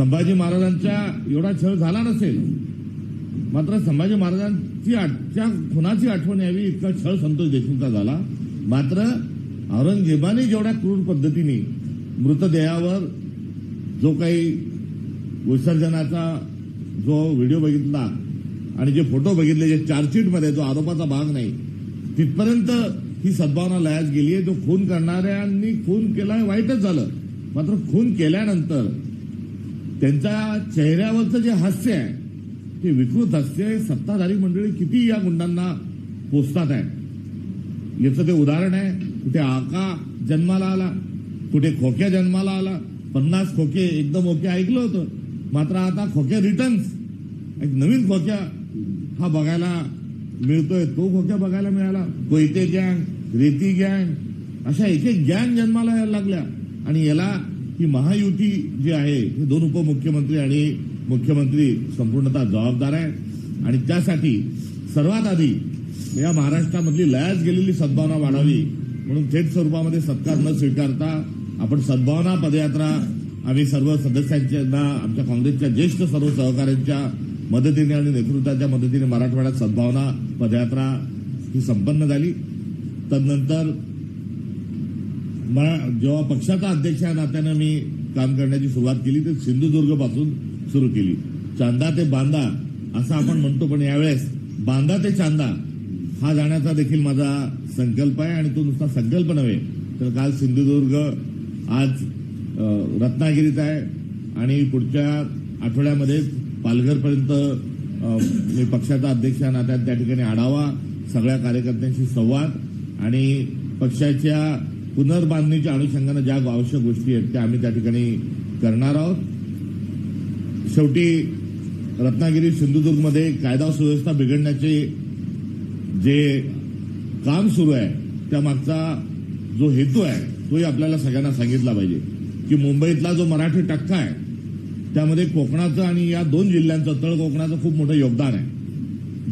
संभाजी महाराजांच्या एवढा छळ झाला नसेल मात्र संभाजी महाराजांची आजच्या खुनाची आठवण यावी इतका छळ संतोष देशमुखचा झाला. मात्र औरंगजेबाने जेवढ्या क्रूर पद्धतीने मृतदेहावर जो काही विसर्जनाचा जो व्हिडिओ बघितला आणि जे फोटो बघितले जे चार्जशीटमध्ये जो आरोपाचा भाग नाही तिथपर्यंत ही सद्भावना लयास गेली आहे जो खून करणाऱ्यांनी खून केला वाईटच झालं. मात्र खून केल्यानंतर त्यांच्या चेहऱ्यावरचं जे हास्य आहे ते विकृत हास्य सत्ताधारी मंडळी किती या गुंडांना पोचतात आहे याचं ते उदाहरण आहे कुठे आका जन्माला आला कुठे खोक्या जन्माला आला. पन्नास खोके एकदम ओके ऐकलं होतं मात्र आता खोक्या रिटर्न्स एक नवीन खोक्या हा बघायला मिळतोय. तो खोक्या बघायला मिळाला. कोयते गँग रेती गँग अशा एक एक गँग जन्माला यायला लागल्या. आणि याला की महायुती जी आहे हे दोन उपमुख्यमंत्री आणि मुख्यमंत्री संपूर्णतः जबाबदार आहे आणि त्यासाठी सर्वात आधी या महाराष्ट्रामधली लयास गेलेली सद्भावना वाढावी म्हणून थेट स्वरूपामध्ये सत्कार न स्वीकारता आपण सद्भावना पदयात्रा आम्ही सर्व सदस्यांच्या आमच्या काँग्रेसच्या ज्येष्ठ सर्व सहकाऱ्यांच्या मदतीने आणि नेतृत्वाच्या मदतीने मराठवाड्यात सद्भावना पदयात्रा ही संपन्न झाली. तदनंतर जेव्हा पक्षाचा अध्यक्ष या नात्यानं मी काम करण्याची सुरुवात केली तर सिंधुदुर्गपासून सुरू केली. चांदा ते बांदा असं आपण म्हणतो पण यावेळेस बांदा ते चांदा हा जाण्याचा देखील माझा संकल्प आहे आणि तो नुसता संकल्प नव्हे तर काल सिंधुदुर्ग आज रत्नागिरीत आहे आणि पुढच्या आठवड्यामध्ये पालघरपर्यंत मी पक्षाचा अध्यक्ष या नात्यात त्या ठिकाणी आढावा सगळ्या कार्यकर्त्यांशी संवाद आणि पक्षाच्या पुनर्बांधणीच्या अनुषंगानं ज्या आवश्यक गोष्टी आहेत त्या आम्ही त्या ठिकाणी करणार आहोत. शेवटी रत्नागिरी सिंधुदुर्गमध्ये कायदा सुव्यवस्था बिघडण्याचे जे काम सुरू आहे त्यामागचा जो हेतू आहे तोही आपल्याला सगळ्यांना सांगितला पाहिजे. की मुंबईतला जो मराठी टक्का आहे त्यामध्ये कोकणाचं आणि या दोन जिल्ह्यांचं तळ कोकणाचं खूप मोठं योगदान आहे.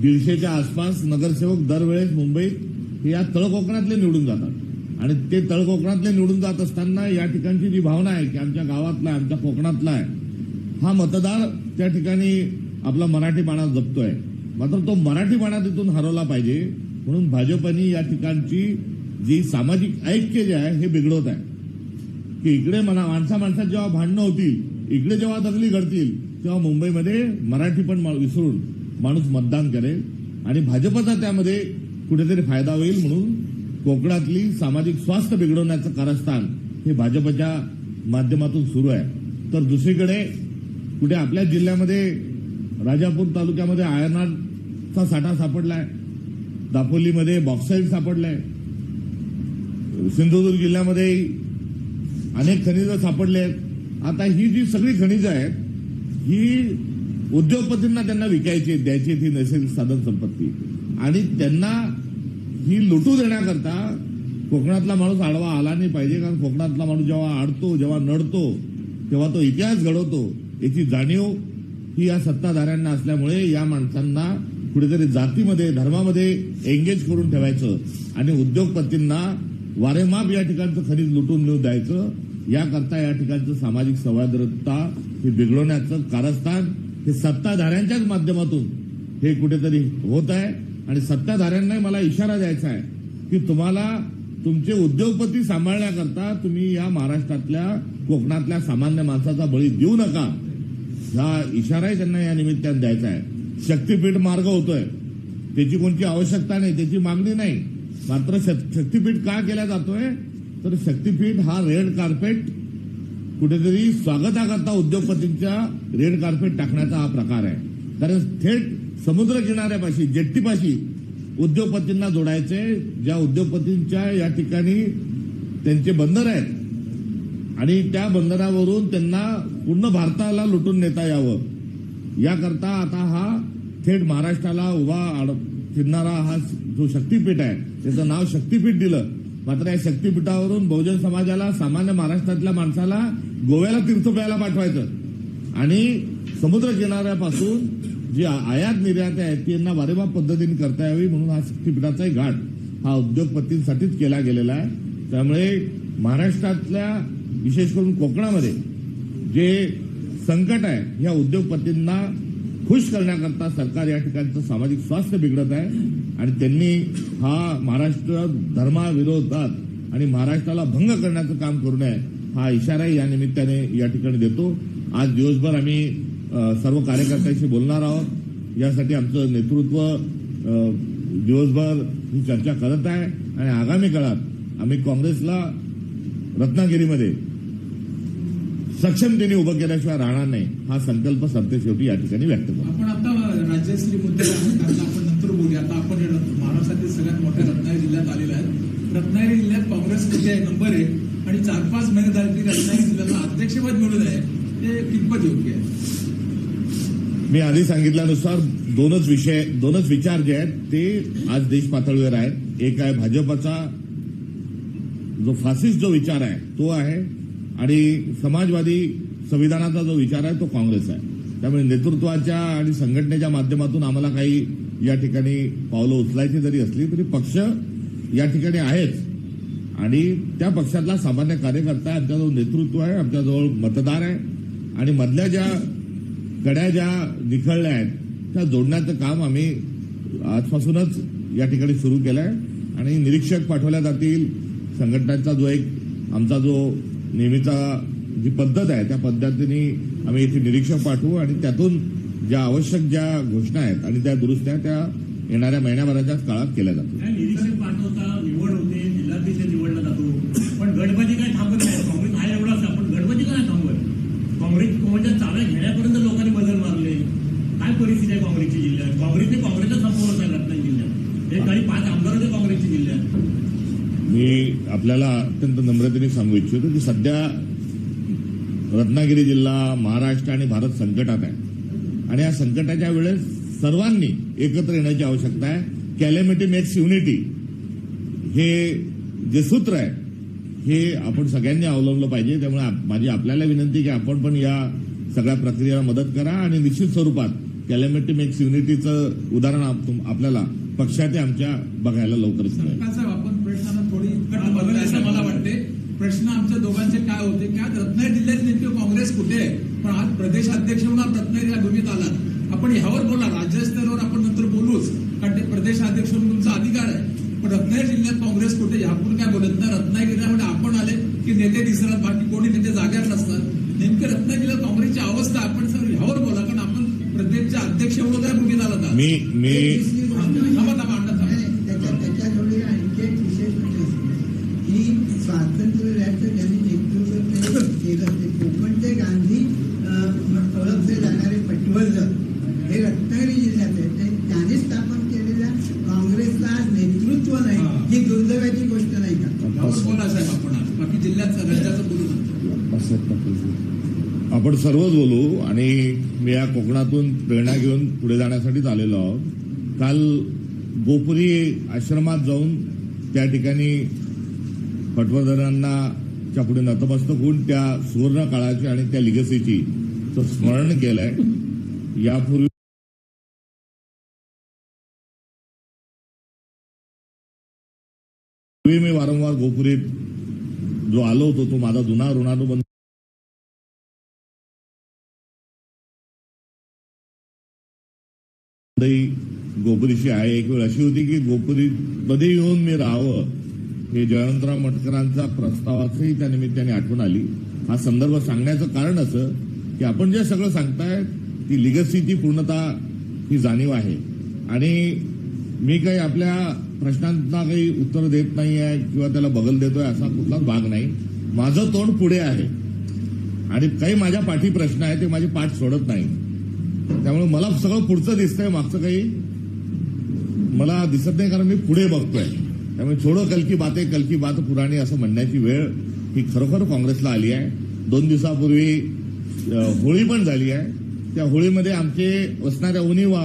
दीडशेच्या आसपास नगरसेवक दरवेळेस मुंबईत या तळ कोकणातले निवडून जातात. आणि ते तळकोकणातले निवडून जात असताना या ठिकाणची जी भावना आहे की आमच्या गावातला आहे आमच्या कोकणातला आहे हा मतदार त्या ठिकाणी आपला मराठीपणा जपतोय. मात्र तो मराठीपणा तिथून हरवला पाहिजे. म्हणून भाजपने या ठिकाणची जी सामाजिक ऐक्य जे आहे हे बिघडवत आहे. की इकडे मना माणसा माणसात जेव्हा भांडणं होतील इकडे जेव्हा दंगली घडतील तेव्हा मुंबईमध्ये मराठी पण मा- विसरून माणूस मतदान करेल. आणि भाजपचा त्यामध्ये कुठेतरी फायदा होईल म्हणून कोकणातली सामाजिक स्वास्थ्य बिघडवण्याचं कारस्थान हे भाजपच्या माध्यमातून सुरू आहे. तर दुसरीकडे कुठे आपल्या जिल्ह्यामध्ये राजापूर तालुक्यामध्ये आयर्नाचा साठा सापडलाय दापोलीमध्ये बॉक्साईट सापडलाय सिंधुदुर्ग जिल्ह्यामध्ये अनेक खनिजं सापडले आहेत. आता ही जी सगळी खनिजं आहेत ही उद्योगपतींना त्यांना विकायची द्यायची आहेत नैसर्गिक साधन संपत्ती. आणि त्यांना ही लुटू देण्याकरता कोकणातला माणूस आडवा आला नाही पाहिजे कारण कोकणातला माणूस जेव्हा आडतो जेव्हा नडतो तेव्हा तो इतिहास घडवतो. याची जाणीव ही या सत्ताधाऱ्यांना असल्यामुळे या माणसांना कुठेतरी जातीमध्ये धर्मामध्ये एंगेज करून ठेवायचं आणि उद्योगपतींना वारेमाप या ठिकाणचं खनिज लुटून नेऊ द्यायचं. याकरता या ठिकाणचं सामाजिक सौहार्दता हे बिघडवण्याचं कारस्थान हे सत्ताधाऱ्यांच्याच माध्यमातून हे कुठेतरी होत आहे. आणि सत्ताधाऱ्यांना मला इशारा द्यायचा आहे की तुम्हाला तुमचे उद्योगपती सांभाळण्याकरता तुम्ही या महाराष्ट्रातल्या कोकणातल्या सामान्य माणसाचा बळी देऊ नका. हा इशाराही त्यांना या निमित्तानं द्यायचा आहे. शक्तीपीठ मार्ग होतोय. त्याची कोणती आवश्यकता नाही त्याची मागणी नाही. मात्र शक्तीपीठ का केला जातोय? तर शक्तीपीठ हा रेड कार्पेट कुठेतरी स्वागताकरता उद्योगपतींच्या रेड कार्पेट टाकण्याचा हा प्रकार आहे. कारण थेट समुद्र किनाऱ्यापाशी जेट्टीपाशी उद्योगपतींना जोडायचे. ज्या उद्योगपतींच्या या ठिकाणी त्यांचे बंदर आहेत. आणि त्या बंदरावरून त्यांना पूर्ण भारताला लुटून नेता यावं. याकरता आता हा थेट महाराष्ट्राला उभा आड- फिरणारा हा जो शक्तीपीठ आहे त्याचं नाव शक्तीपीठ दिलं. मात्र या शक्तीपीठावरून बहुजन समाजाला सामान्य महाराष्ट्रातल्या माणसाला गोव्याला तीर्थ प्यायला पाठवायचं. आणि समुद्र किनाऱ्यापासून जी आयात निर्यात आहेत ती यांना वारेमाप पद्धतीने करता यावी म्हणून हा शक्तीपीठाचाही घाट हा उद्योगपतींसाठीच केला गेलेला आहे. त्यामुळे महाराष्ट्रातल्या विशेष करून कोकणामध्ये जे संकट आहे या उद्योगपतींना खुश करण्याकरता सरकार या ठिकाणचं सामाजिक स्वास्थ्य बिघडत आहे. आणि त्यांनी हा महाराष्ट्र धर्माविरोधात आणि महाराष्ट्राला भंग करण्याचं काम करू नये हा इशाराही या निमित्ताने या ठिकाणी देतो. आज दिवसभर आम्ही सर्व कार्यकर्त्यांशी बोलणार आहोत. यासाठी आमचं नेतृत्व दिवसभर ही चर्चा करत आहे. आणि आगामी काळात आम्ही काँग्रेसला रत्नागिरीमध्ये सक्षमतेने उभं केल्याशिवाय राहणार नाही हा संकल्प सरतेशेवटी या ठिकाणी व्यक्त करतो. आपण आता राज्यश्री मुद्दे आपण नंतर बोलूया. आता आपण महाराष्ट्रातील सगळ्यात मोठ्या रत्नागिरी जिल्ह्यात आलेला आहे. रत्नागिरी जिल्ह्यात काँग्रेस कुठे आहे नंबर आहे आणि चार पाच महिने झाले की रत्नागिरी जिल्ह्याला अध्यक्षपद मिळून आहे. ते कितपत योग्य आहे? मी आधी सांगितल्यानुसार दोनच विषय दोनच विचार जे आहेत ते आज देश पातळीवर आहेत. एक आहे भाजपचा जो फासिस्ट जो विचार आहे तो आहे आणि समाजवादी संविधानाचा जो विचार आहे तो काँग्रेस आहे. त्यामुळे नेतृत्वाच्या आणि संघटनेच्या माध्यमातून आम्हाला काही या ठिकाणी पावलं उचलायची जरी असली तरी पक्ष या ठिकाणी आहेच. आणि त्या पक्षातला सामान्य कार्यकर्ता आहे आमच्याजवळ नेतृत्व आहे आमच्याजवळ मतदार आहे. आणि मधल्या ज्या कड्या ज्या निखळल्या आहेत. त्या जोडण्याचं काम आम्ही आजपासूनच या ठिकाणी सुरू केलं आहे आणि निरीक्षक पाठवल्या जातील. संघटनांचा जो एक आमचा जो नेहमीचा जी पद्धत आहे त्या पद्धतीने आम्ही इथे निरीक्षक पाठवू आणि त्यातून ज्या आवश्यक ज्या घोषणा आहेत आणि त्या दुरुस्त्या त्या येणाऱ्या महिन्याभराच्याच काळात केल्या जातील काय निरीक्षक पाठवता निवड होते जिल्हाध्यक्ष निवडला जातो पण गडबडी काय थांबत नाही काँग्रेस आहे एवढाच आहे, पण गडबडी काय थांबत काँग्रेस कोणाच्या चाव्या घेण्यापर्यंत लोकांनी बदल मारले काय परिस्थिती आहे काँग्रेसची जिल्ह्यात काँग्रेसने काँग्रेसला संपवलं आहे रत्नागिरी जिल्ह्यात हे काही पाच आमदार होते काँग्रेसच्या जिल्ह्यात मी आपल्याला अत्यंत नम्रतेने सांगू इच्छितो की सध्या रत्नागिरी जिल्हा महाराष्ट्र आणि भारत संकटात आहे. आणि या संकटाच्या वेळेस सर्वांनी एकत्र येण्याची आवश्यकता आहे. कॅलेमिटी मेक्स युनिटी हे जे सूत्र आहे हे आपण सगळ्यांनी अवलंबलं पाहिजे. त्यामुळे माझी आपल्याला विनंती की आपण पण या सगळ्या प्रक्रियेला मदत करा आणि निश्चित स्वरूपात कॅलेमिटी मेक्स युनिटीचं उदाहरण आपल्याला पक्षाचे आमच्या बघायला लवकरच मिळेल सरकार साहेब आपण प्रश्नांना थोडी कट बदल असं मला वाटते. प्रश्न आमच्या दोघांचे काय होते? की आज रत्नागिरी जिल्ह्यात नेमके काँग्रेस कुठे आहे? पण आज प्रदेशाध्यक्ष म्हणून आज रत्नागिरी या भूमीत आलात. आपण ह्यावर बोला राज्यस्तरावर आपण नंतर बोलूच कारण ते प्रदेशाध्यक्ष म्हणून तुमचा अधिकार आहे. पण रत्नागिरी जिल्ह्यात काँग्रेस कुठे ह्यापूर काय बोलत ना रत्नागिरीमध्ये आपण आले की नेते दिसतात बाकी कोणी नेते जाग्यावर नसतात नेमके रत्नागिरी जिल्ह्यात काँग्रेसची अवस्था आपण सर ह्यावर बोला कारण आपण प्रदेशचे अध्यक्ष म्हणून काय भूमीत आलात आज? मी मी थांबा थांबा अण्णा थांबा त्याच्या त्याच्या एक विशेष म्हणजे असं. की स्वातंत्र्य लढ्याचं ज्यांनी नेतृत्व केलं ते कोकणचे गांधी ओळखले जाणारे पटवर्धन हे रत्नागिरी जिल्ह्यात आहे ते त्याने स्थापन केलेल्या काँग्रेसला आज नेतृत्व. नाही. ही. दुर्दैवाची गोष्ट नाही का? यावर बोला साहेब आपण. बाकी राज्याचं बोलू आपण सर्वच बोलू आणि मी या कोकणातून प्रेरणा घेऊन पुढे जाण्यासाठीच आलेलो आहोत. काल गोपुरी आश्रमात जाऊन त्या ठिकाणी पटवर्धनांना पुढे नतमस्तक होऊन त्या सुवर्ण काळाची आणि त्या लिगसीची स्मरण केलंय. यापूर्वी पूर्वी मी वारंवार गोपुरीत जो आलो होतो तो माझा जुना ऋणानुबंध ही गोपुरीशी आहे एक वेळ अशी होती की गोपुरीमध्ये येऊन मी राहावं. हे जयंतराव मटकरांचा प्रस्तावाचंही त्या निमित्ताने आठवण आली. हा संदर्भ सांगण्याचं कारण असं की आपण जे सगळं सांगताय ती लिगसीची पूर्णता ही जाणीव आहे. आणि मी काही आपल्या प्रश्नांना काही उत्तर देत नाही आहे किंवा त्याला बगल देतोय असा कुठलाच भाग नाही. माझं तोंड पुढे आहे. आणि काही माझ्या पाठी प्रश्न आहे ते माझी पाठ सोडत नाही. त्यामुळे मला सगळं पुढचं दिसतंय मागचं काही मला दिसत नाही कारण मी पुढे बघतोय. त्यामुळे छोडो कलकी बाते कलकी बात पुराणी असं म्हणण्याची वेळ ही खरोखर काँग्रेसला आली आहे. दोन दिवसापूर्वी होळी पण झाली आहे. त्या होळीमध्ये आमचे असणाऱ्या उनिवा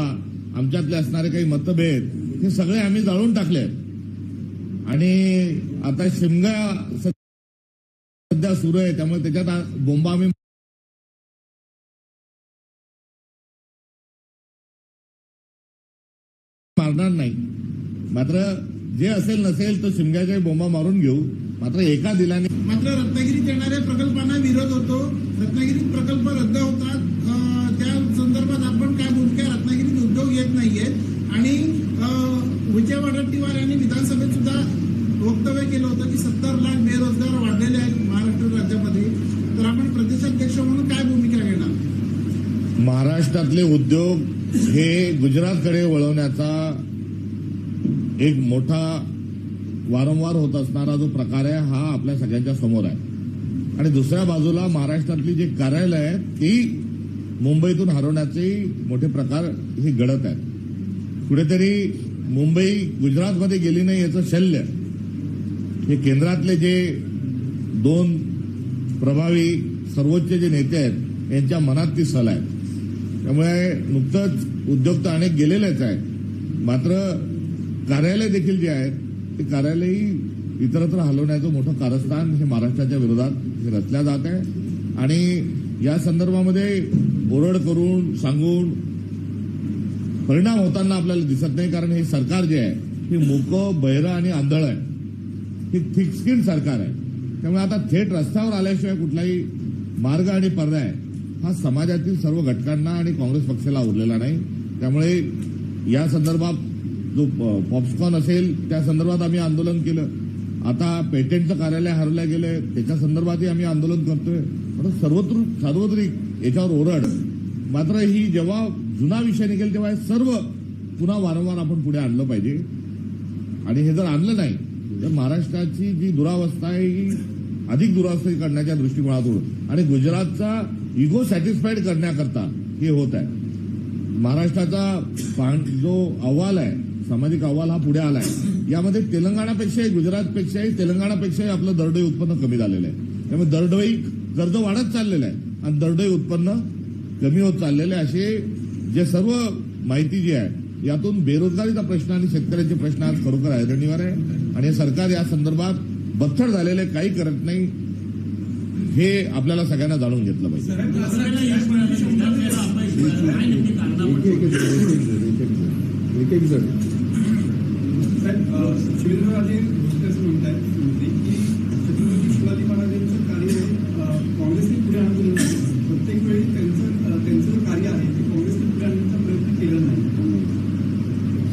आमच्यातले असणारे काही मतभेद हे सगळे आम्ही जाळून टाकले आहेत आणि आता शिमगा सध्या सुरू आहे त्यामुळे त्याच्यात बोंबा आम्ही मात्र जे असेल नसेल तो शिमग्याच्या बोंबा मारून घेऊ. मात्र एका दिलाने मात्र रत्नागिरीत येणाऱ्या प्रकल्पांना विरोध होतो. रत्नागिरीत प्रकल्प रद्द होतात. त्या संदर्भात आपण काय भूमिका रत्नागिरीत उद्योग येत नाहीयेत. आणि विजय वडेट्टीवार यांनी विधानसभेत सुद्धा वक्तव्य केलं होतं की सत्तर लाख बेरोजगार वाढलेले आहेत महाराष्ट्र राज्यामध्ये. तर आपण प्रदेशाध्यक्ष म्हणून काय भूमिका घेणार? महाराष्ट्रातले उद्योग हे गुजरातकडे वळवण्याचा एक मोठा वारंवार होत असणारा जो प्रकार आहे हा आपल्या सगळ्यांच्या समोर आहे. आणि दुसऱ्या बाजूला महाराष्ट्रातली जी कार्यालय आहेत ती मुंबईतून हरवण्याचे मोठे प्रकार हे घडत आहेत. कुठेतरी मुंबई गुजरातमध्ये गेली नाही याचं शल्य. हे केंद्रातले जे दोन प्रभावी सर्वोच्च जे नेते आहेत यांच्या मनात ती सल आहे त्यामुळे नुकतंच उद्योग तर अनेक गेलेलेच आहेत. मात्र कार्यालय देखील जे आहेत ते कार्यालयही इतरत्र हलवण्याचं मोठं कारस्थान हे महाराष्ट्राच्या विरोधात रचल्या जात आहे. आणि या संदर्भामध्ये ओरड करून सांगून परिणाम होताना आपल्याला दिसत नाही कारण हे सरकार जे आहे हे मोकं बहिरं आणि आंधळ आहे. हे थिकस्किन सरकार आहे. त्यामुळे आता थेट रस्त्यावर आल्याशिवाय कुठलाही मार्ग आणि पर्याय हा समाजातील सर्व घटकांना आणि काँग्रेस पक्षाला उरलेला नाही. त्यामुळे या संदर्भात जो प- असेल त्या संदर्भात आम्ही आंदोलन केलं. आता पेटंटचं कार्यालय हरवलं गेलंय त्याच्या संदर्भातही आम्ही आंदोलन करतोय. म्हणून सर्वत्र सार्वत्रिक याच्यावर ओरड. मात्र ही जेव्हा जुना विषय निघेल तेव्हा हे सर्व पुन्हा वारंवार आपण पुढे आणलं पाहिजे. आणि हे जर आणलं नाही तर महाराष्ट्राची जी दुरावस्था आहे ही अधिक दुरावस्था करण्याच्या दृष्टिकोनातून आणि गुजरातचा इगो सॅटिस्फाईड करण्याकरता हे होत आहे. महाराष्ट्राचा जो अहवाल आहे सामाजिक अहवाल हा पुढे आलाय. यामध्ये तेलंगणापेक्षाही गुजरातपेक्षाही तेलंगणापेक्षाही आपलं दरडोई उत्पन्न कमी झालेलं आहे. त्यामुळे दरडोई कर्ज वाढत चाललेलं आहे आणि दरडोई उत्पन्न कमी होत चाललेले आहे असे जे सर्व माहिती जी आहे यातून बेरोजगारीचा प्रश्न आणि शेतकऱ्यांचे प्रश्न आज खरोखर ऐरणीवर आहे. आणि हे सरकार या संदर्भात बथड झालेले काही करत नाही हे आपल्याला सगळ्यांना जाणून घेतलं पाहिजे. दुसऱ्याला यश मिळालं, विधानसभेला अपयश मिळालं. काय नक्की कारण आपण शिवेंद्रराजे भोसले असं म्हणतायत मंत्री की छत्रपती शिवाजी महाराजांचं कार्य अ, काँग्रेसने पुढे आणून प्रत्येक वेळी त्यांचं त्यांचं कार्य आहे ते काँग्रेसने पुढे आणण्याचा प्रयत्न केला नाही.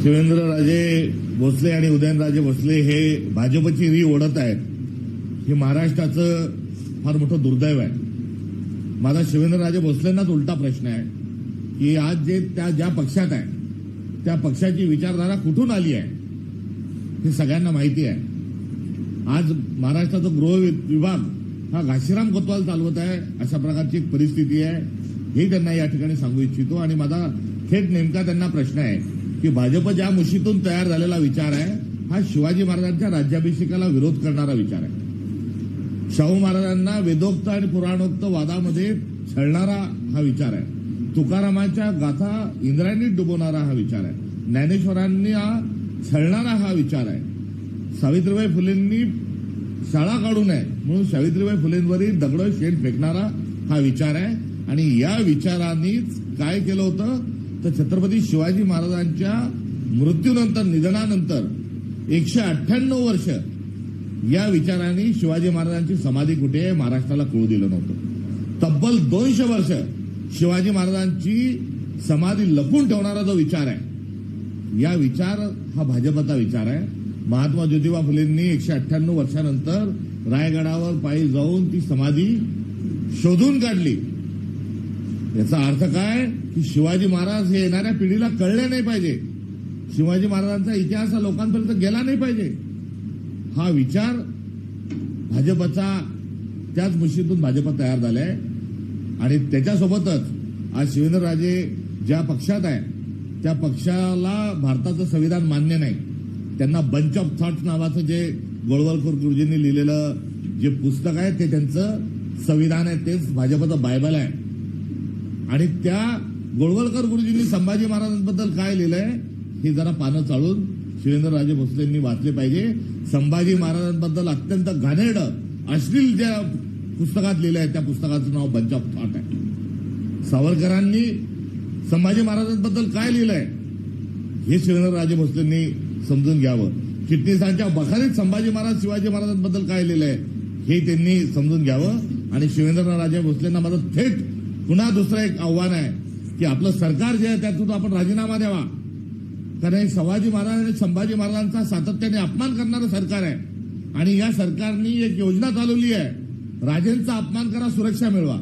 शिवेंद्रराजे भोसले आणि उदयनराजे भोसले हे भाजपची री ओढत आहेत. हे महाराष्ट्राचं फार मोठं दुर्दैव आहे. माझा शिवेंद्रराजे भोसलेंनाच उलटा प्रश्न आहे की आज जे त्या ज्या पक्षात आहे त्या पक्षाची विचारधारा कुठून आली आहे? हे सगळ्यांना माहिती आहे. आज महाराष्ट्राचा गृह विभाग हा घाशीराम कोतवाल चालवत आहे अशा प्रकारची एक परिस्थिती आहे. हे त्यांना या ठिकाणी सांगू इच्छितो आणि माझा थेट नेमका त्यांना प्रश्न आहे की भाजप ज्या मुशीतून तयार झालेला विचार आहे हा शिवाजी महाराजांच्या राज्याभिषेकाला विरोध करणारा विचार आहे. शाहू महाराजांना वेदोक्त आणि पुराणोक्त वादामध्ये छळणारा हा विचार आहे. तुकारामाच्या गाथा इंद्रायणीत डुबवणारा हा विचार आहे. ज्ञानेश्वरांनी हा छळणारा हा विचार आहे. सावित्रीबाई फुलेंनी शाळा काढू नये म्हणून सावित्रीबाई फुलेंवरील दगड शेण फेकणारा हा विचार आहे. आणि या विचारांनीच काय केलं होतं? तर छत्रपती शिवाजी महाराजांच्या मृत्यूनंतर निधनानंतर एकशे अठ्ठ्याण्णव वर्ष या विचारांनी शिवाजी महाराजांची समाधी कुठे? महाराष्ट्राला कळू दिलं नव्हतं. तब्बल दोनशे वर्ष शिवाजी महाराजांची समाधी लपून ठेवणारा जो विचार आहे या विचार हा भाजपचा विचार आहे. महात्मा ज्योतिबा फुलेंनी एकशे अठ्ठ्याण्णव वर्षानंतर रायगडावर पायी जाऊन ती समाधी शोधून काढली. याचा अर्थ काय? की शिवाजी महाराज हे येणाऱ्या पिढीला कळले नाही पाहिजे. शिवाजी महाराजांचा इतिहास हा लोकांपर्यंत गेला नाही पाहिजे. हा विचार भाजपचा त्याच मुशीतून भाजप तयार झालाय. आणि त्याच्यासोबतच आज शिवेंद्रराजे ज्या पक्षात आहे त्या पक्षाला भारताचं संविधान मान्य नाही. त्यांना बंच ऑफ थॉट्स नावाचं जे गोळवलकर गुरुजींनी लिहिलेलं जे पुस्तक आहे ते त्यांचं संविधान आहे तेच भाजपचं बायबल आहे. आणि त्या गोळवलकर गुरुजींनी संभाजी महाराजांबद्दल काय लिहिलंय हे जरा पानं चाळून शिवेंद्रराजे भोसलेंनी वाचले पाहिजे. संभाजी महाराजांबद्दल अत्यंत घाणेड अश्लील ज्या पुस्तकात लिहिलं आहे त्या पुस्तकाचं नाव बंच ऑफ थॉट आहे. सावरकरांनी संभाजी महाराजांबद्दल काय लिहिलंय? हे शिवेंद्रराजे भोसलेंनी समजून घ्यावं. चिटणीसांच्या बखारीत संभाजी महाराज शिवाजी महाराजांबद्दल काय लिहिलं आहे हे त्यांनी समजून घ्यावं. आणि शिवेंद्रराजे भोसलेंना माझं थेट पुन्हा दुसरं एक आव्हान आहे की आपलं सरकार जे आहे त्यातून आपण राजीनामा द्यावा. कारण हे शिवाजी महाराज आणि संभाजी महाराजांचा सातत्याने अपमान करणारं सरकार आहे. आणि या सरकारनी एक योजना चालवली आहे. राजेंचा अपमान करा सुरक्षा मिळवा.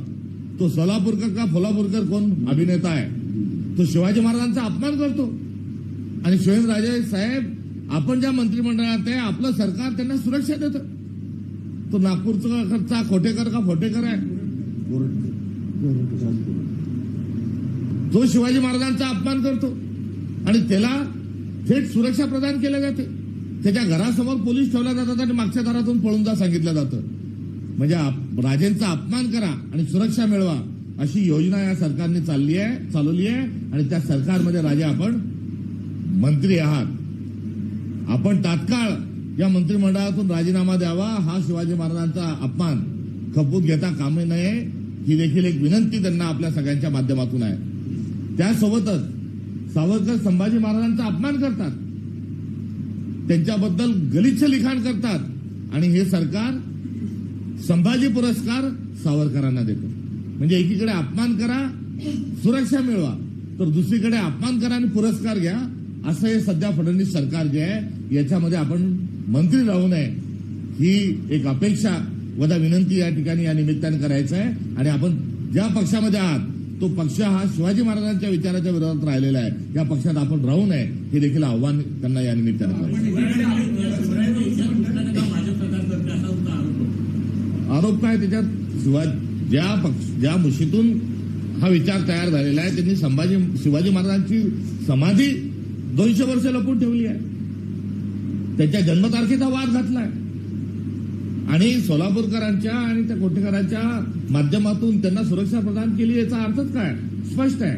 तो सोलापूरकर का फोलापूरकर कोण? अभिनेता आहे. तो शिवाजी महाराजांचा अपमान करतो. आणि शिवेंद्रराजे साहेब आपण ज्या मंत्रिमंडळात आहे आपलं सरकार त्यांना सुरक्षा देतं. तो नागपूरचा खोटेकर का फोटेकर आहे? तो शिवाजी महाराजांचा अपमान करतो. आणि त्याला थेट सुरक्षा प्रदान केल्या जाते. त्याच्या घरासमोर पोलीस ठेवल्या जातात आणि मागच्या दारातून पळून जा सांगितलं जातं. म्हणजे आप- राजेंचा अपमान करा आणि सुरक्षा मिळवा. अशी योजना या सरकारने चालली आहे चालवली आहे. आणि त्या सरकारमध्ये राजे आपण मंत्री आहात. आपण तात्काळ या मंत्रिमंडळातून राजीनामा द्यावा हा शिवाजी महाराजांचा अपमान. खपून घेता कामे नये ही देखील एक विनंती त्यांना आपल्या सगळ्यांच्या माध्यमातून आहे. त्यासोबतच सावरकर संभाजी महाराजांचा अपमान करतात. त्यांच्याबद्दल गलिच्छ लिखाण करतात. आणि हे सरकार संभाजी पुरस्कार सावरकरांना देतं. म्हणजे एकीकडे अपमान करा सुरक्षा मिळवा. तर दुसरीकडे अपमान करा आणि पुरस्कार घ्या. असं हे सध्या फडणवीस सरकार जे आहे याच्यामध्ये आपण मंत्री राहू नये. ही एक अपेक्षा वदा विनंती या ठिकाणी या निमित्ताने करायचं आहे. आणि आपण ज्या पक्षामध्ये आहात तो पक्ष हा शिवाजी महाराजांच्या विचाराच्या विरोधात राहिलेला आहे. या पक्षात आपण राहू नये हे देखील आव्हान त्यांना या निमित्ताने करायचं आरोप काय त्याच्यात? शिवाजी ज्या पक्ष ज्या मुशीतून हा विचार तयार झालेला आहे त्यांनी संभाजी शिवाजी महाराजांची समाधी दोनशे वर्ष लपून ठेवली आहे. त्याच्या जन्मतारखेचा वाद घातलाय. आणि सोलापूरकरांच्या आणि त्या कोटेकरांच्या माध्यमातून त्यांना सुरक्षा प्रदान केली याचा अर्थच काय? स्पष्ट आहे.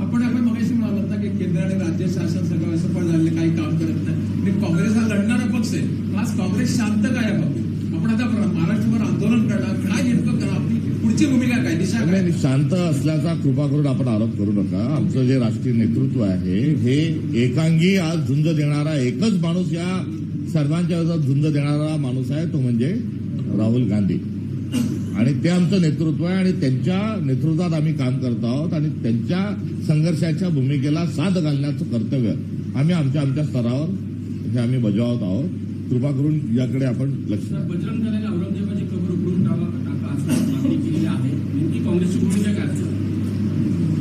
आपण आपण मगाशी म्हणालात ना की केंद्र आणि राज्य शासन सगळं पण झालेलं काही काम करत नाही. म्हणजे काँग्रेस हा लढणारा पक्ष आहे. आज काँग्रेस शांत काय आहे आपण आता महाराष्ट्रभर आंदोलन करणार. काय नेमकं करा? आपली पुढची भूमिका काय? दिशा काय? शांत असल्याचा कृपा करून आपण आरोप करू नका. आमचं जे राष्ट्रीय नेतृत्व आहे हे एकांगी आज झुंज देणारा एकच माणूस या सर्वांच्या विरोधात झुंज देणारा माणूस आहे तो म्हणजे राहुल गांधी. आणि ते आमचं नेतृत्व आहे आणि त्यांच्या नेतृत्वात आम्ही काम करत आहोत आणि त्यांच्या संघर्षाच्या भूमिकेला साथ घालण्याचं कर्तव्य आम्ही आमच्या आमच्या स्तरावर हे आम्ही बजावत आहोत. कृपा करून याकडे आपण लक्ष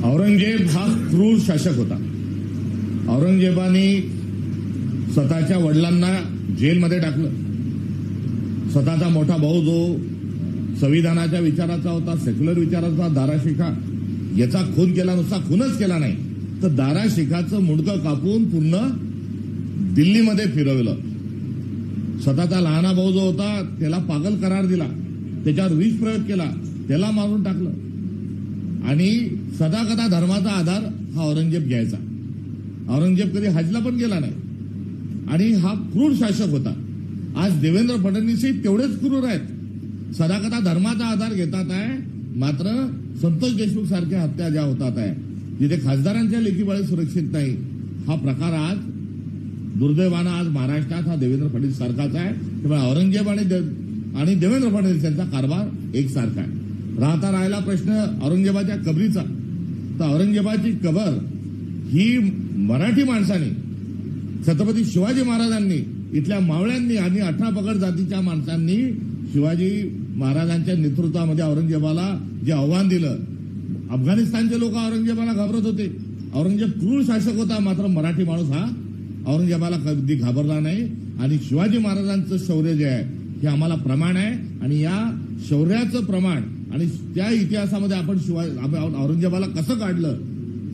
औरंगजेब हा क्रूर शासक होता. औरंगजेबाने स्वतःच्या वडिलांना जेलमध्ये टाकलं. स्वतःचा मोठा भाऊ जो संविधानाच्या विचाराचा होता सेक्युलर विचाराचा दारा शिखा याचा खून केला नुसता खूनच केला नाही. तर दारा शिखाचं मुंडकं कापून पूर्ण दिल्लीमध्ये फिरवलं. स्वतःचा लहाना भाऊ जो होता त्याला पागल करार दिला. त्याच्यावर विष प्रयोग केला. त्याला मारून टाकलं. आणि सदाकदा धर्माचा आधार हा औरंगजेब घ्यायचा. औरंगजेब कधी हजला पण गेला नाही. आणि हा क्रूर शासक होता. आज देवेंद्र फडणवीसही तेवढेच क्रूर आहेत. सदाकदा धर्माचा आधार घेतात आहे. मात्र संतोष देशमुख सारख्या हत्या ज्या होतात आहे जिथे खासदारांच्या लेखीबाळी सुरक्षित नाही हा प्रकार आज दुर्दैवानं आज महाराष्ट्रात हा देवेंद्र फडणवीस सारखाच आहे. त्यामुळे औरंगजेब आणि आणि देवेंद्र फडणवीस यांचा कारभार एकसारखा आहे. राहता राहिला प्रश्न औरंगजेबाच्या कबरीचा. तर औरंगजेबाची कबर ही मराठी माणसाने छत्रपती शिवाजी महाराजांनी इथल्या मावळ्यांनी आणि अठरा पगड जातीच्या माणसांनी शिवाजी महाराजांच्या नेतृत्वामध्ये औरंगजेबाला जे आव्हान दिलं अफगाणिस्तानचे लोक औरंगजेबाला घाबरत होते. औरंगजेब क्रूर शासक होता मात्र मराठी माणूस हा औरंगजेबाला कधी घाबरला नाही. आणि शिवाजी महाराजांचं शौर्य जे आहे हे आम्हाला प्रमाण आहे. आणि या शौर्याचं प्रमाण आणि त्या इतिहासामध्ये आपण शिवाजी आपण औरंगजेबाला कसं काढलं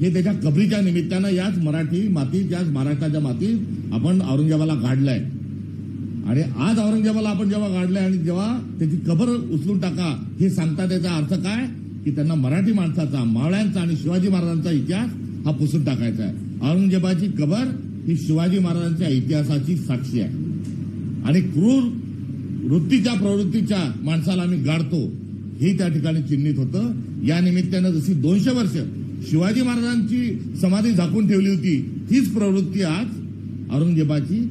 हे त्याच्या कबरीच्या निमित्तानं याच मराठी मातीत याच महाराष्ट्राच्या मातीत आपण औरंगजेबाला काढलंय. आणि आज औरंगजेबाला आपण जेव्हा काढलंय आणि जेव्हा त्याची कबर उचलून टाका हे सांगता त्याचा अर्थ काय? की त्यांना मराठी माणसाचा मावळ्यांचा आणि शिवाजी महाराजांचा इतिहास हा पुसून टाकायचा आहे. औरंगजेबाची कबर ही शिवाजी महाराजांच्या इतिहासाची साक्षी आहे. आणि क्रूर वृत्तीच्या प्रवृत्तीच्या माणसाला आम्ही गाडतो हे त्या ठिकाणी चिन्हित होतं. या निमित्तानं जशी दोनशे वर्ष शिवाजी महाराजांची समाधी झाकून ठेवली होती तीच प्रवृत्ती आज औरंगजेबाची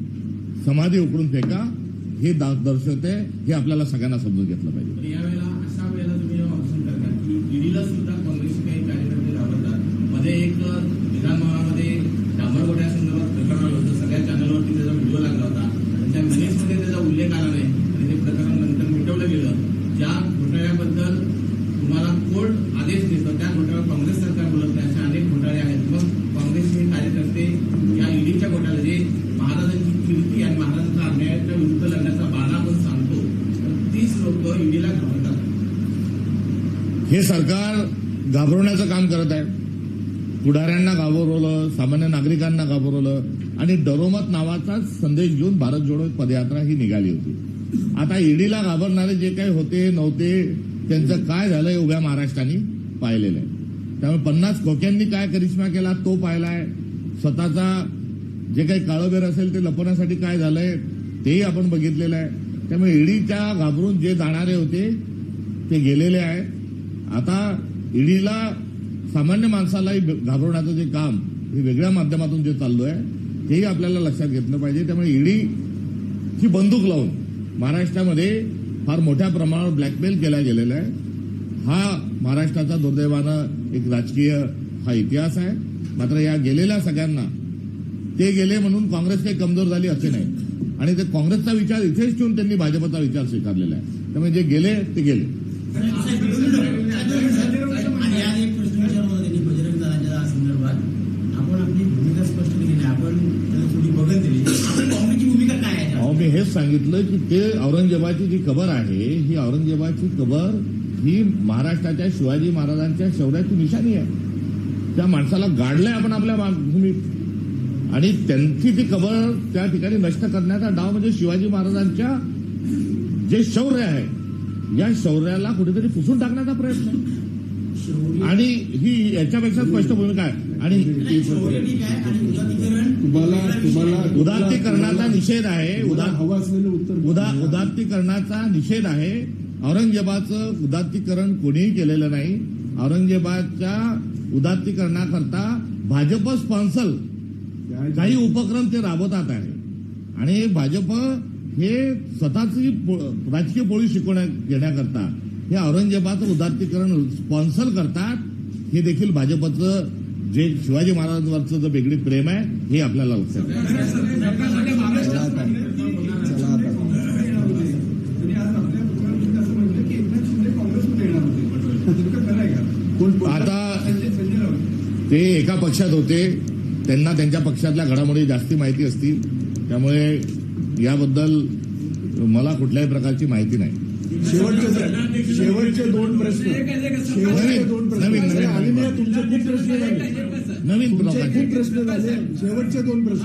समाधी उकडून फेका हे दा- दर्शवते हे आपल्याला सगळ्यांना समजून घेतलं पाहिजे. यावेळेला सुद्धा काँग्रेसचे काही कार्यकर्ते राबवतात मध्ये एक हे सरकार घाबरवण्याचं काम करत आहे. पुढाऱ्यांना घाबरवलं सामान्य नागरिकांना घाबरवलं आणि डरोमत नावाचाच संदेश घेऊन भारत जोडो पदयात्रा ही निघाली होती. आता ईडीला घाबरणारे जे काही होते नव्हते त्यांचं काय झालंय उभ्या महाराष्ट्राने पाहिलेलं आहे. त्यामुळे पन्नास खोक्यांनी काय करिश्मा केला तो पाहिलाय. स्वतःचा जे काही काळोबेर असेल ते लपवण्यासाठी काय झालंय तेही आपण बघितलेलं आहे. त्यामुळे ईडीच्या घाबरून जे जाणारे होते ते गेलेले आहेत. आता ईडीला सामान्य माणसालाही घाबरवण्याचं जे काम हे वेगळ्या माध्यमातून जे चाललो आहे तेही आपल्याला लक्षात घेतलं पाहिजे. त्यामुळे ईडी ही बंदूक लावून महाराष्ट्रामध्ये फार मोठ्या प्रमाणावर ब्लॅकमेल केला गेलेला आहे. हा महाराष्ट्राचा दुर्दैवानं एक राजकीय हा इतिहास आहे. मात्र या गेलेल्या सगळ्यांना ते गेले म्हणून काँग्रेस काही कमजोर झाली असे नाही. आणि ते काँग्रेसचा विचार इथेच ठेवून त्यांनी भाजपचा विचार स्वीकारलेला आहे. त्यामुळे जे गेले ते गेले. सांगितलं की ते औरंगजेबाची जी कबर आहे ही औरंगजेबाची कबर ही महाराष्ट्राच्या शिवाजी महाराजांच्या शौर्याची निशाणी आहे त्या माणसाला गाडलंय आपण आपल्या भूमीत आणि त्यांची ती कबर त्या ठिकाणी नष्ट करण्याचा डाव म्हणजे शिवाजी महाराजांच्या जे शौर्य आहे या शौर्याला कुठेतरी पुसून टाकण्याचा प्रयत्न आहे. आणि ही याच्यापेक्षा स्पष्ट भूमिका आहे. आणि शौर्य तुम्हाला तुम्हाला उदात्तीकरणाचा निषेध आहे. उदा असलेलं उत्तर उदा उदात्तीकरणाचा निषेध आहे. औरंगजेबाचं उदात्तीकरण कोणीही केलेलं नाही. औरंगजेबाच्या उदात्तीकरणाकरता भाजप स्पॉन्सर काही उपक्रम ते राबवतात आहे. आणि भाजप हे स्वतःची राजकीय पोळी शिकवण्या घेण्याकरता हे औरंगजेबाचं उदात्तीकरण स्पॉन्सर करतात हे देखील भाजपचं जे शिवाजी महाराजांवरचं जे वेगळी प्रेम आहे हे आपल्याला लक्षात आता ते एका पक्षात होते त्यांना त्यांच्या पक्षातल्या घडामोडी जास्ती माहिती असतील त्यामुळे याबद्दल मला कुठल्याही प्रकारची माहिती नाही. शेवटचे शेवटचे दोन प्रश्न. शेवटचे दोन प्रश्न. नवीन- नवीन- आणि मी तुमचे खूप प्रश्न झाले. नवीन खूप प्रश्न झाले. शेवटचे दोन प्रश्न.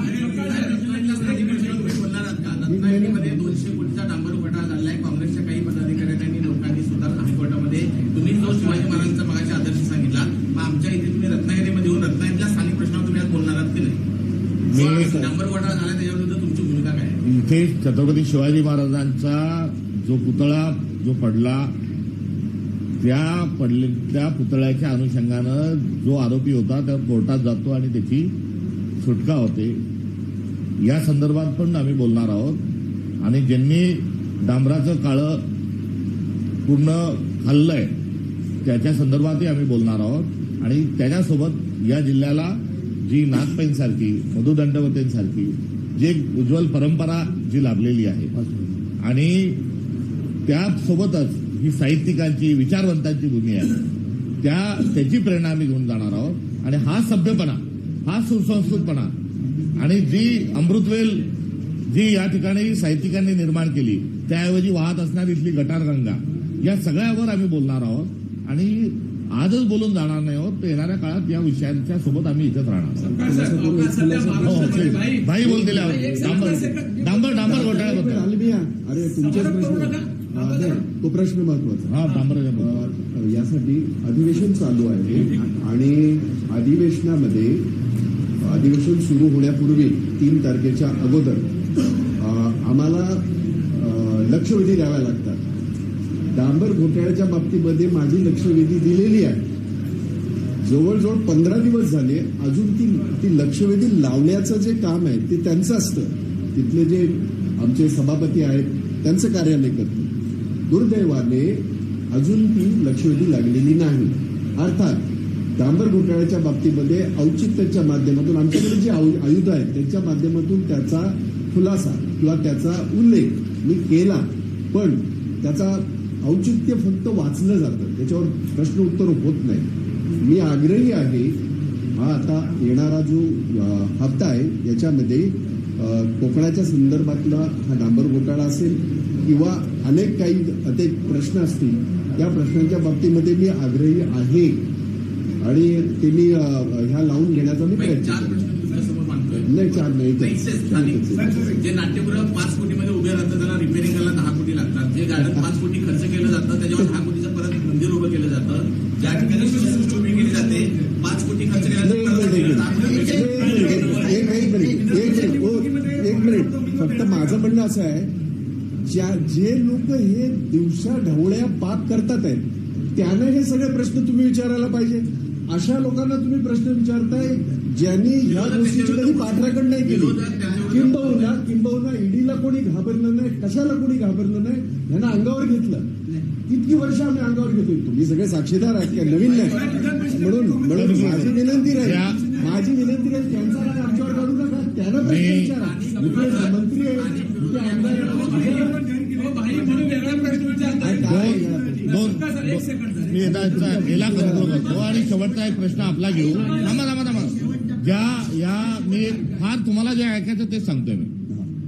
दोनशे कोटीचा डांबर घोटाळा झालाय. काँग्रेसच्या काही पदाधिकाऱ्यांनी लोकांनी स्वतः हायकोर्टामध्ये तुम्ही जो शिवाजी महाराजांचा मगाशी आदर्श सांगितला मग आमच्या इथे तुम्ही रत्नागिरीमध्ये येऊन रत्नागिरीच्या स्थानिक प्रश्नावर तुम्ही आज बोलणार आहात की नाही? डांबर घोटाळा झाला त्याच्याविरुद्ध तुमची भूमिका काय आहे? इथे छत्रपती शिवाजी महाराजांचा जो पुतळा जो पडला त्या पडले त्या पुतळ्याच्या अनुषंगानं जो आरोपी होता त्या कोर्टात जातो आणि त्याची सुटका होते. या संदर्भात पण आम्ही बोलणार आहोत. आणि ज्यांनी डांबराचं काळं पूर्ण खाल्लंय त्याच्या संदर्भातही आम्ही बोलणार आहोत. आणि त्याच्यासोबत या जिल्ह्याला जी नागपैंसारखी मधुदंडवतेंसारखी जी एक उज्ज्वल परंपरा जी लाभलेली आहे. आणि त्यासोबतच ही साहित्यिकांची विचारवंतांची भूमी आहे. त्या त्याची प्रेरणा आम्ही घेऊन जाणार आहोत. आणि हा सभ्यपणा हा सुसंस्कृतपणा आणि जी अमृतवेल जी या ठिकाणी साहित्यिकांनी निर्माण केली त्याऐवजी वाहत असणारी इथली गटारगंगा या सगळ्यावर आम्ही बोलणार आहोत. आणि आजच बोलून जाणार नाही आहोत तर येणाऱ्या काळात या विषयांच्या सोबत आम्ही इथेच राहणार सध्या हो. भाई- भाई बोलतील डांबर डांबर डांबर घोटाळ्याबद्दल. अरे तुमचेच नाही, तो प्रश्न महत्त्वाचा हा यासाठी अधिवेशन चालू आहे आणि अधिवेशनामध्ये अधिवेशन सुरू होण्यापूर्वी तीन तारखेच्या अगोदर आम्हाला लक्षवेधी द्याव्या लागतात. डांबर घोटाळ्याच्या बाबतीमध्ये माझी लक्षवेधी दिलेली आहे. जवळजवळ पंधरा दिवस झाले अजून ती ती लक्षवेधी लावण्याचं जे काम आहे ते त्यांचं असतं. तिथले जे आमचे सभापती आहेत त्यांचं कार्यालय करतो दुर्दैवाने अजून ती लक्षवेधी लागलेली नाही. अर्थात डांबर घोटाळ्याच्या बाबतीमध्ये औचित्याच्या माध्यमातून आमच्याकडे जे आयुध आहेत त्यांच्या माध्यमातून त्याचा खुलासा किंवा त्याचा उल्लेख मी केला. पण त्याचा औचित्य फक्त वाचलं जातं. त्याच्यावर प्रश्न उत्तर होत नाही. मी आग्रही आहे हा आता येणारा जो हप्ता आहे याच्यामध्ये कोकणाच्या संदर्भातला हा डांबर घोटाळा असेल किंवा अनेक काही अनेक प्रश्न असतील. त्या प्रश्नांच्या बाबतीमध्ये मी आग्रही आहे. आणि ते मी ह्या लावून घेण्याचा मी प्रयत्न मांडतोय. नाही चार नाही. जे नाट्यगृह पाच कोटीमध्ये उभे राहतं त्याला रिपेअरिंगला दहा कोटी लागतात. जे गार्डन पाच कोटी खर्च केलं जातं त्याच्यावर दहा कोटीचं परत मंदिर उभं केलं जातं. ज्या ठिकाणी शिवसृष्टी उभी केली जाते पाच कोटी खर्च ओ, एक मिनिट. फक्त माझं म्हणणं असं आहे ज्या जे लोक हे दिवसा ढवळ्या पाप करतात आहेत त्यांना हे सगळे प्रश्न तुम्ही विचारायला पाहिजे. अशा लोकांना तुम्ही प्रश्न विचारताय ज्यांनी ह्या गोष्टीची कधी पाठराखण नाही केली. किंबहुना किंबहुना ईडीला कोणी घाबरलं नाही कशाला कोणी घाबरलं नाही यांना अंगावर घेतलं. किती वर्ष आम्ही अंगावर घेतोय. तुम्ही सगळे साक्षीदार आहेत काय नवीन नाही म्हणून म्हणून माझी विनंती राहील माझी विनंती राहील त्यांचा त्यांना मंत्री. हो, याला कंट्रोल करतो आणि शेवटचा एक प्रश्न आपला घेऊ. थांबा थांबा थांबा. ज्या या मी फार तुम्हाला जे ऐकायचं ते सांगतोय मी.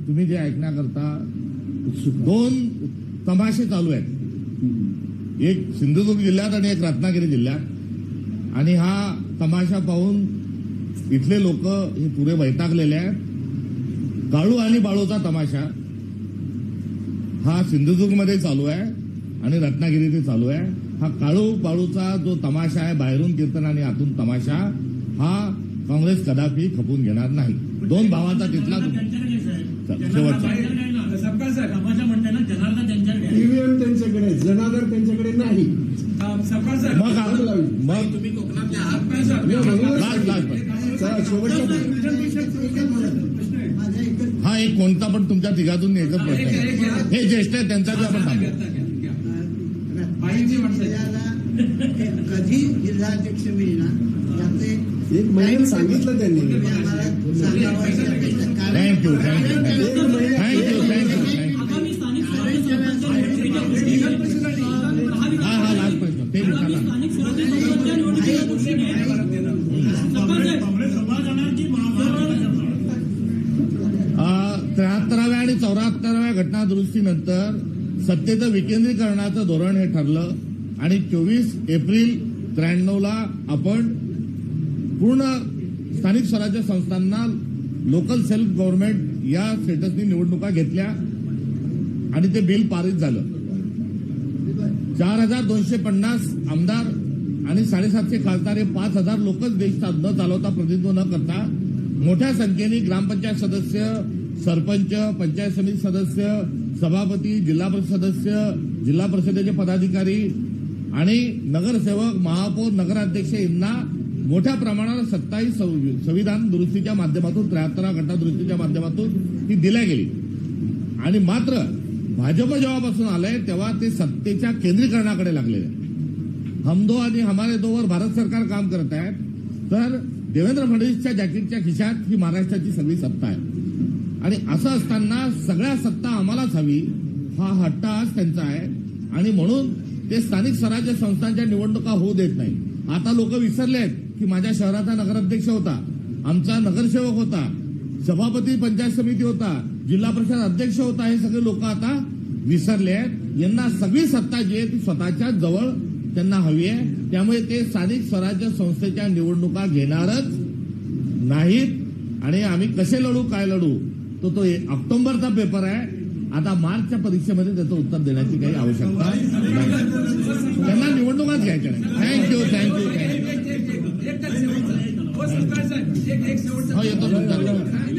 तुम्ही जे ऐकण्याकरता दोन तमाशे चालू आहेत. एक सिंधुदुर्ग जिल्ह्यात आणि एक रत्नागिरी जिल्ह्यात. आणि हा तमाशा पाहून इथले लोक हे पुरे वैतागलेले आहेत. काळू आणि बाळूचा तमाशा. हा सिंधुदुर्गमध्ये चालू आहे आणि रत्नागिरीत चालू आहे. हा काळू बाळूचा जो तमाशा आहे बाहेरून कीर्तन आणि आतून तमाशा हा काँग्रेस कदापि खपून घेणार नाही. दोन भावांचा तिथला शेवटचा. ईव्हीएम त्यांच्याकडे जनाधार त्यांच्याकडे नाही. मग मग तुम्ही कोकणातल्या आहात सपकाळ साहेब, लास्ट लास्ट पण. चला शेवटचा हा एक कोणता पण तुमच्या तिघातून एकच प्रश्न हे ज्येष्ठ आहे त्यांचा आपण कधी जिल्हाध्यक्ष मिळणार? एक महिन्यात सांगितलं त्यांनी. तुम्ही आम्हाला चौऱ्याहत्तराव्या घटना दुरुस्तीनंतर सत्तेचं विकेंद्रीकरणाचं धोरण हे ठरलं आणि चोवीस एप्रिल त्र्याण्णवला आपण पूर्ण स्थानिक स्वराज्य संस्थांना लोकल सेल्फ गव्हर्नमेंट या स्टेटसनी निवडणुका घेतल्या आणि ते बिल पारित झालं. चार हजार दोनशे पन्नास आमदार आणि साडेसातशे खासदार हे पाच हजार लोकच देश न चालवता प्रतिनिधित्व न करता मोठ्या संख्येने ग्रामपंचायत सदस्य सरपंच पंचायत समिती सदस्य सभापती जिल्हा परिषद सदस्य जिल्हा परिषदेचे पदाधिकारी आणि नगरसेवक महापौर नगराध्यक्ष यांना मोठ्या प्रमाणावर सत्तावीस संविधान दुरुस्तीच्या माध्यमातून त्र्याहत्तरा घटना दुरुस्तीच्या माध्यमातून ती दिल्या गेली आणि मात्र भाजप जेव्हापासून आलंय तेव्हा ते सत्तेच्या केंद्रीकरणाकडे लागलेले आहे. हमदो आणि हमारे दोवर भारत सरकार काम करत आहेत तर देवेंद्र फडणवीसच्या जॅकेटच्या खिशात ही महाराष्ट्राची सगळी सत्ता आहे आणि असं असताना सगळ्या सत्ता आम्हालाच हवी. हा हट्ट आज त्यांचा आहे. आणि म्हणून ते स्थानिक स्वराज्य संस्थांच्या निवडणुका होऊ देत नाही. आता लोक विसरले आहेत की माझ्या शहराचा नगराध्यक्ष होता. आमचा नगरसेवक होता. सभापती पंचायत समिती होता. जिल्हा परिषद अध्यक्ष होता हे सगळे लोक आता विसरले आहेत. यांना सगळी सत्ता जी आहे ती स्वतःच्या जवळ त्यांना हवी आहे. त्यामुळे ते स्थानिक स्वराज्य संस्थेच्या निवडणुका घेणारच नाहीत. आणि आम्ही कसे लढू काय लढू? तो तो ऑक्टोबरचा पेपर आहे आता मार्चच्या परीक्षेमध्ये त्याचं उत्तर देण्याची काही आवश्यकता नाही त्यांना निवडणुकाच घ्यायच्या नाही थँक्यू थँक्यू थँक्यू हो, येतो तुमच्याकडे